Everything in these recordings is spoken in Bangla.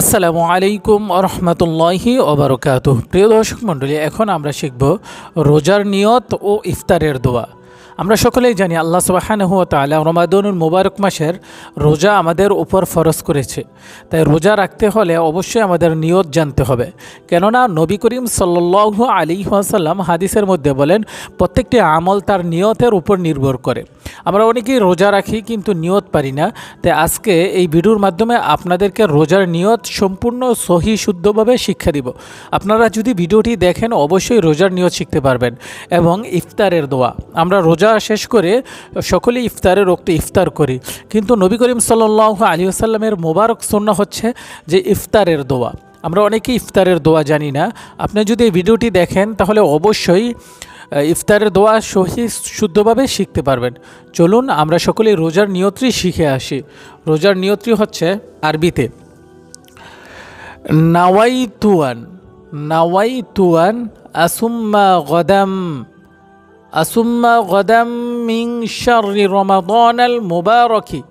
আসসালামু আলাইকুম রহমতুল্লাহি ওবরকাত প্রিয় দর্শক মণ্ডলী, এখন আমরা শিখব রোজার নিয়ত ও ইফতারের দোয়া। আমরা সকলেই জানি আল্লাহ সুবাহানহু তালা রমাদনুল মুবারক মাসের রোজা আমাদের উপর ফরজ করেছে। তাই রোজা রাখতে হলে অবশ্যই আমাদের নিয়ত জানতে হবে। কেননা নবী করিম সাল্লু আলী ওয়াসাল্লাম হাদিসের মধ্যে বলেন, প্রত্যেকটি আমল তার নিয়তের উপর নির্ভর করে। আমরা অনেকেই রোজা রাখি কিন্তু নিয়ত পারি না। তাই আজকে এই ভিডিওর মাধ্যমে আপনাদেরকে রোজার নিয়ত সম্পূর্ণ সহি শুদ্ধভাবে শিক্ষা দিব। আপনারা যদি ভিডিওটি দেখেন, অবশ্যই রোজার নিয়ত শিখতে পারবেন এবং ইফতারের দোয়া। আমরা রোজা শেষ করে সকলে ইফতারের রক্ত ইফতার করি। কিন্তু নবী করিম সাল্লাহ আলী আসাল্লামের মোবারক সন্না হচ্ছে যে ইফতারের দোয়া। আমরা অনেকে ইফতারের দোয়া জানি না। আপনি যদি এই ভিডিওটি দেখেন, তাহলে অবশ্যই ইফতারের দোয়া সহি শুদ্ধভাবে শিখতে পারবেন। চলুন আমরা সকলে রোজার নিয়ত্রী শিখে আসি। রোজার নিয়ত্রী হচ্ছে আরবিতে নাওয়াই তুয়ান নাওয়াই তুয়ান আসুম্মা গদাম। আসুম্মা গদাম মিং শারি রমাদান আল মুবারকি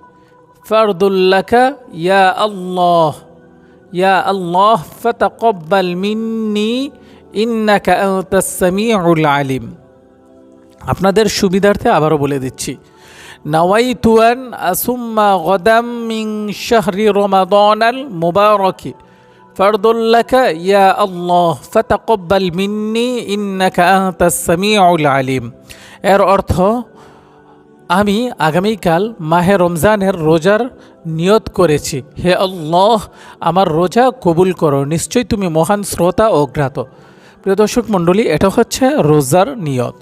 ফারদুল্লাকা ইয়া আল্লাহ ইয়া আল্লাহ, ফাতাকাব্বাল মিন্নি, ইন্নাকা সামিউল আলিম। আপনাদের সুবিধার্থে আবারও বলে দিচ্ছি। নাওয়াই তুয়ান আসুম্মা গদাম মিং শাহরি রমাদানাল মুবারকি। ইয়া আল্লাহ আলিম। এর অর্থ, আমি আগামীকাল মাহে রমজানের রোজার নিয়ত করেছি। হে আল্লাহ, আমার রোজা কবুল করো, নিশ্চয়ই তুমি মহান শ্রোতা ও জ্ঞাত প্রিয় দর্শক মণ্ডলী, এটা হচ্ছে রোজার নিয়ত।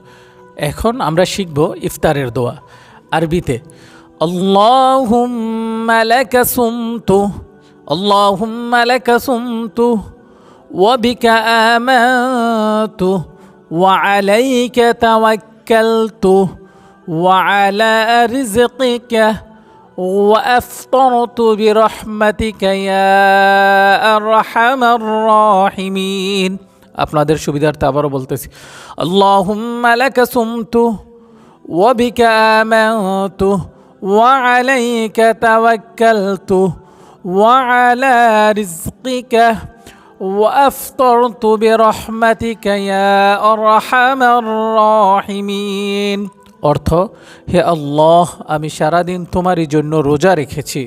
এখন আমরা শিখব ইফতারের দোয়া। আরবিতে, আল্লাহুম্মা লাকা সুমতু আল্লাহুম্মা লাকা সুমতু وبك آمنت وعليك توكلت وعلى رزقك وأفطرت برحمتك يا أرحم الراحمين আপনাদের সুবিধার্থে আবারও বলতেছি আল্লাহুম্মা লাকা সুমতু وبك آمنت وعليك توكلت وعلى رزقك وأفطرت برحمتك يا أرحم الراحمين অর্থ হে আল্লাহ আমি সারাদিন তোমারই জন্য রোজা রেখেছি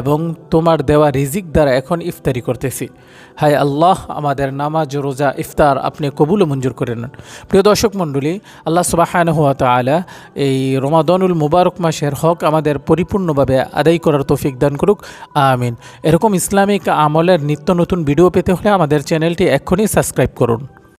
এবং তোমার দেওয়া রিজিক দ্বারা এখন ইফতারি করতেছি। হায় আল্লাহ, আমাদের নামাজ, রোজা, ইফতার আপনি কবুল মঞ্জুর করে নেন। প্রিয় দর্শক মণ্ডলী, আল্লাহ সুবাহান হুয়া তালা এই রমাদনুল মুবারক মাসের হক আমাদের পরিপূর্ণভাবে আদায় করার তৌফিক দান করুক। আমিন। এরকম ইসলামিক আমলের নিত্য নতুন ভিডিও পেতে হলে আমাদের চ্যানেলটি এক্ষুনি সাবস্ক্রাইব করুন।